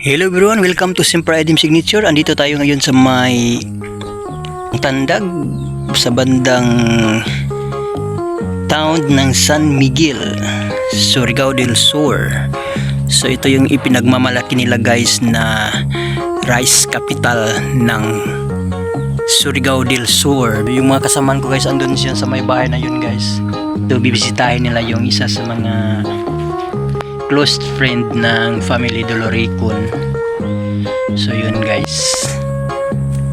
Hello everyone, welcome to Simple Item Signature. Andito tayo ngayon sa may tandag sa bandang town ng San Miguel, Surigao del Sur. So ito yung ipinagmamalaki nila guys na rice capital ng Surigao del Sur. Yung mga kasamaan ko guys andun siya sa may bahay na yun guys. So bibisitahin nila yung isa sa mga close friend ng family Doloricon. So yun guys.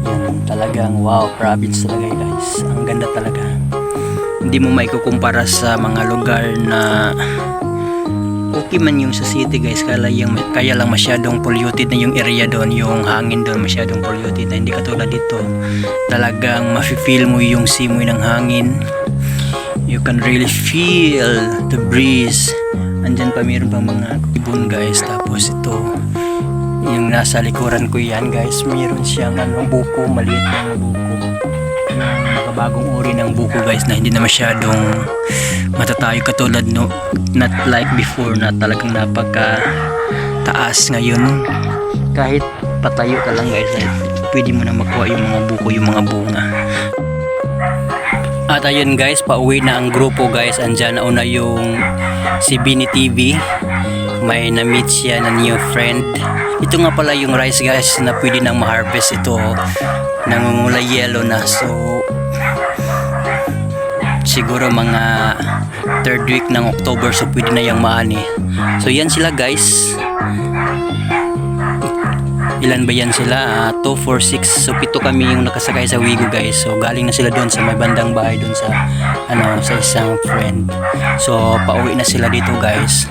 Yan talagang wow, province talaga guys. Ang ganda talaga. Hindi mo maikukumpara sa mga lugar na okay man yung sa city guys kaya, yung, kaya lang masyadong polluted na yung area doon yung hangin doon masyadong polluted na hindi katulad dito talagang mafe-feel mo yung simoy ng hangin you can really feel the breeze andyan pa mayroon pang mga ibon guys. Tapos ito yung nasa likuran ko yan guys. Mayroon siyang ano, buko maliit na buko. Makabagong uri ng buko guys na hindi na masyadong matatayo. Katulad no not like before na talagang napaka taas ngayon. Kahit patayo ka lang guys ay pwede mo na makuha yung mga buko yung mga bunga at ayun guys, pauwi na ang grupo guys. Andyan na una yung si Bini TV. May na-meet siya na new friend. Ito nga pala yung rice guys na pwede nang ma-harvest ito. Nangungulay yellow na. So, siguro mga third week ng October so pwede na yung maani. So yan sila guys. Ilan ba yan sila? 2, 4, 6. So pito kami yung nakasakay sa Wigo guys. So galing na sila doon sa may bandang bahay doon sa ano sa isang friend. So pauwi na sila dito guys.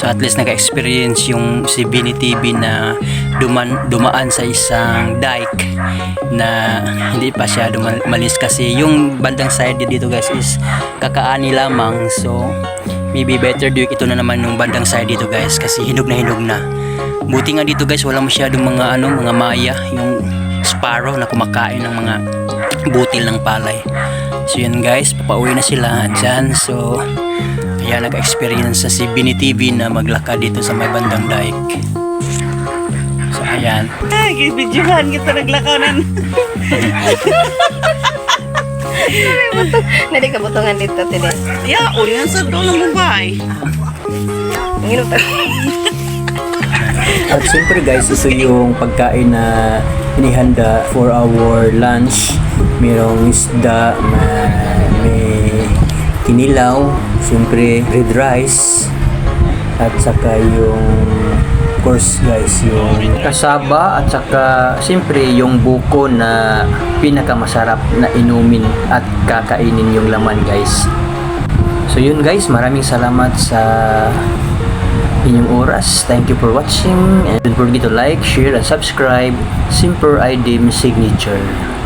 So at least naka-experience yung si Bini TV na duman, dumaan sa isang dike na hindi pa siya dumalis kasi yung bandang side dito guys is kakaani lamang. So maybe better do ito na naman yung bandang side dito guys kasi hinog na hinog na. Buti nga dito guys, wala masyadong mga ano, mga maya, yung sparrow na kumakain ng mga butil ng palay. So yan guys, papauwi na sila dyan. So, kaya nag-experience sa si Bini TV na maglakad dito sa may bandang dike. So ayan. Ay, gibidyohan kita naglakaw Nadi kabutungan dito, tide. Ya, uli yan sa doon ng Mumbai. Nginom ta. At siyempre guys, ito yung pagkain na inihanda for our lunch. Mayroong isda, ma- may kinilaw, siyempre red rice, at saka yung of course guys, yung kasaba at saka siyempre yung buko na pinakamasarap na inumin at kakainin yung laman guys. So yun guys, maraming salamat sa inyong oras. Thank you for watching and don't forget to like, share, and subscribe. Simple ID Signature.